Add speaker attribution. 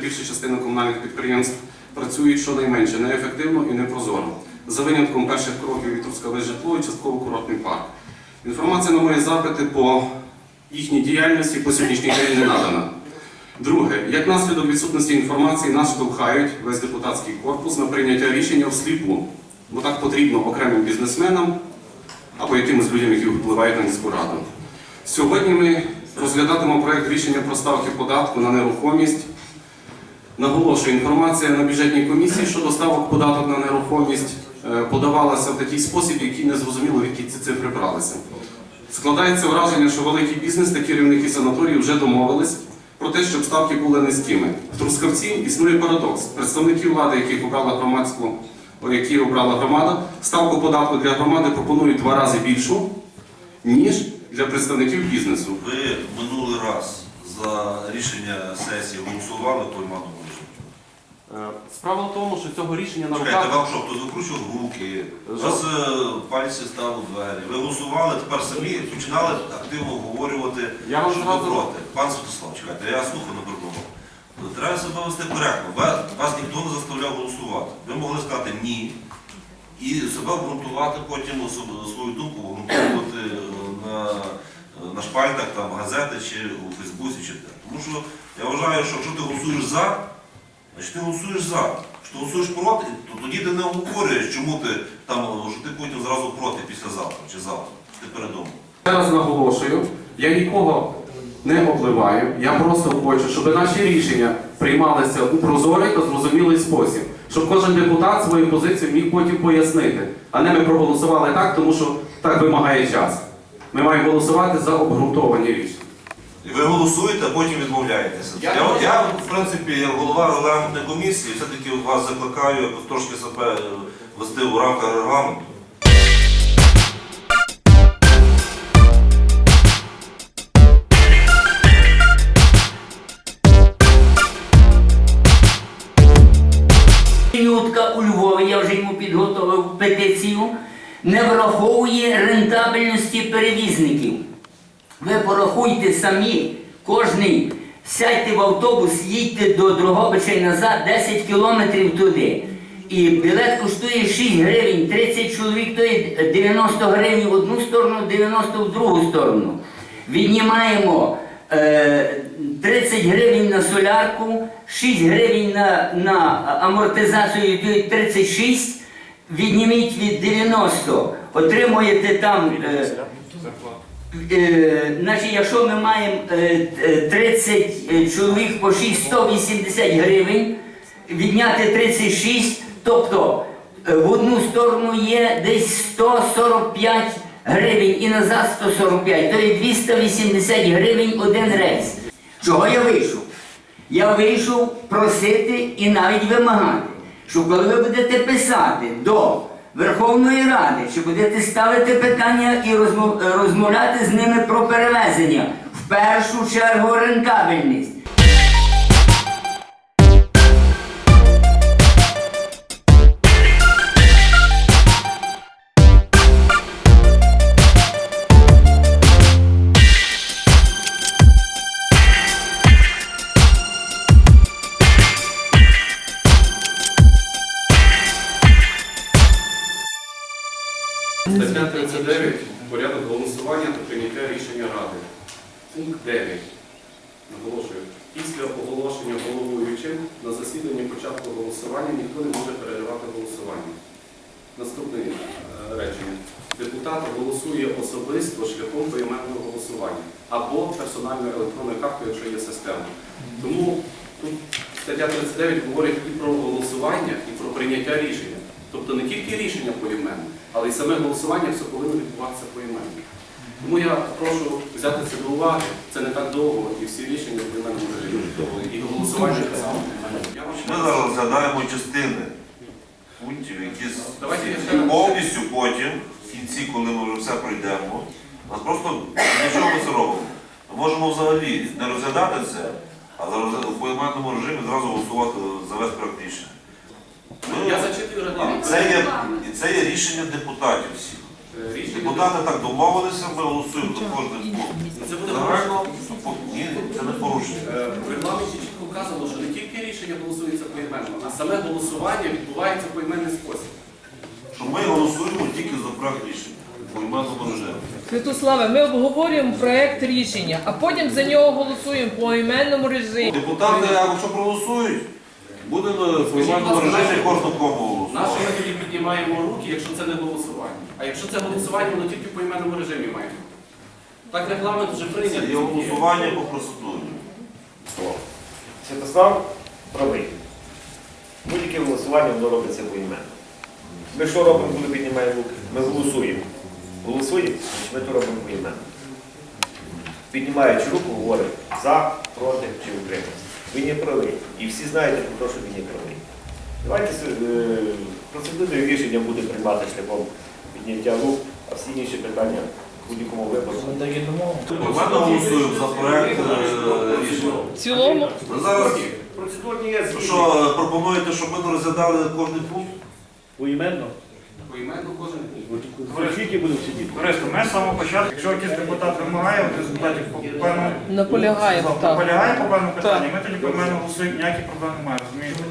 Speaker 1: більша частина комунальних підприємств працюють щонайменше неефективно і непрозоро. За винятком перших кроків від Трускаве житло і частково курортний парк. Інформація на мої запити по їхній діяльності по сьогоднішній день не надана. Друге, як наслідок відсутності інформації, нас штовхають весь депутатський корпус на прийняття рішення всліпу, бо так потрібно окремим бізнесменам або якимось людям, які впливають на міську раду. Сьогодні ми розглядатимемо проект рішення про ставки податку на нерухомість. Наголошую, інформація на бюджетній комісії щодо ставок податок на нерухомість е, подавалася в такий спосіб, який не зрозуміло, які ці цифри бралися. Складається враження, що великий бізнес та керівники санаторії вже домовились про те, щоб ставки були низькими. В Трускавці існує парадокс. Представники влади, яких обрала громадську, які обрала громада, ставку податку для громади пропонують два рази більшу, ніж для представників бізнесу.
Speaker 2: Ви минулий раз за рішення сесії голосували Івану
Speaker 1: Е, Справа в тому, що цього рішення на
Speaker 2: Чекайте, вам що, хтось закручував руки, вас е, пальці стали в двері. Ви голосували, тепер самі починали активно обговорювати,
Speaker 1: Я вам
Speaker 2: що ви проти. Пан Святослав, чекайте, я слухаю на передумов. Треба себе вести коректно. Вас, вас ніхто не заставляв голосувати. Ви могли сказати ні і себе обґрунтувати потім свою думку, обґрунтовувати е, на, на шпальтах там, газети чи у Фейсбуці чи де. Тому що я вважаю, що якщо ти голосуєш за, Значить, ти голосуєш за. Якщо ти голосуєш проти, то тоді ти не обговорюєш, чому ти там, що ти потім зразу проти післязавтра чи завтра. Ти передумав.
Speaker 1: Ще раз наголошую, я нікого не обливаю, я просто хочу, щоб наші рішення приймалися у прозорий та зрозумілий спосіб, щоб кожен депутат свою позицію міг потім пояснити, а не ми проголосували так, тому що так вимагає час. Ми маємо голосувати за обґрунтовані рішення.
Speaker 2: І ви голосуєте, а потім відмовляєтеся.
Speaker 1: Я
Speaker 2: Я, я, в принципі, як голова регламентної комісії, все-таки вас закликаю трошки себе вести в рамках регламенту.
Speaker 3: Ютка у Львові, я вже йому підготовив петицію, не враховує рентабельності перевізників. Ви порахуйте самі, кожний сядьте в автобус, їдьте до Дрогобича і назад 10 кілометрів туди. І білет коштує 6 гривень, 30 чоловік то є 90 гривень в одну сторону, 90 в другу сторону. Віднімаємо е, 30 гривень на солярку, 6 гривень на, на амортизацію йдуть 36, відніміть від 90, отримуєте там. Е, значить, якщо ми маємо е, е, 30 е, чоловік по 6, 180 гривень, відняти 36, тобто е, в одну сторону є десь 145 гривень і назад 145, то є 280 гривень один рейс. Чого я вийшов? Я вийшов просити і навіть вимагати, що коли ви будете писати до Верховної Ради, що будете ставити питання і розмов- розмовляти з ними про перевезення, в першу чергу рентабельність.
Speaker 1: Стаття 39. Порядок голосування та прийняття рішення Ради. Пункт 9. Наголошую. Після оголошення головуючим на засіданні початку голосування ніхто не може переривати голосування. Наступне е, речення. Депутат голосує особисто шляхом поіменного голосування або персональною електронною карткою, якщо є система. Тому тут стаття 39 говорить і про голосування, і про прийняття рішення. Тобто не тільки рішення поіменно, але й саме голосування все повинно відбуватися поіменно. Тому я прошу взяти це до уваги, це не так довго, і всі рішення в поіменному режимі. І голосування так само
Speaker 2: Ми зараз розглядаємо частини пунктів, які повністю потім, в кінці, коли ми вже все пройдемо, нас просто для чого ми це робимо? Ми можемо взагалі не розглядати це, а зараз у поіменному режимі зразу голосувати за весь проект рішення.
Speaker 1: Я зачитую регламент.
Speaker 2: Це є, це є рішення депутатів всіх.
Speaker 1: Рішення
Speaker 2: Депутати так домовилися, ми голосуємо за кожним пунктом.
Speaker 1: Це буде
Speaker 2: Загально, ні, це не порушення.
Speaker 1: Е, В регламенті чітко вказано, що не тільки рішення голосується поіменно, а саме голосування відбувається в поіменний спосіб.
Speaker 2: Що ми голосуємо тільки за проект рішення. Бо іменному режимі.
Speaker 4: Святославе, ми обговорюємо проект рішення, а потім за нього голосуємо по іменному режимі.
Speaker 2: Депутати, якщо проголосують, буде в іменному режимі кожного кому
Speaker 1: Наше ми тоді піднімаємо руки, якщо це не голосування. А якщо це голосування, воно тільки по іменному режимі має. Так регламент вже
Speaker 2: Це
Speaker 1: прийнятий.
Speaker 2: є голосування по процедурі.
Speaker 5: Святослав правий. Будь-яке голосування воно робиться поіменно. Ми що робимо, коли піднімаємо руки? Ми голосуємо. Голосуємо, ми то робимо поіменно. Піднімаючи руку, говорить за, проти чи утримався. Він є правий. І всі знаєте про те, що він є правий. Давайте е, процедурне рішення буде приймати шляхом підняття рук, а всі інші питання в будь-якому випадку.
Speaker 2: Ми голосуємо за проект е, рішення.
Speaker 4: В цілому
Speaker 2: зараз
Speaker 5: Процедурні є
Speaker 2: що е, пропонуєте, щоб ми розглядали кожний пункт?
Speaker 6: Поіменно?
Speaker 1: Поіменно кожен пункт.
Speaker 6: Скільки будемо сидіти?
Speaker 7: Товариство, ми з самого початку, якщо якийсь депутат вимагає от результатів по певному
Speaker 4: наполягаємо, так.
Speaker 7: наполягає по певному питанню, ми тоді по мене голосуємо, ніякі проблеми немає, розумієте?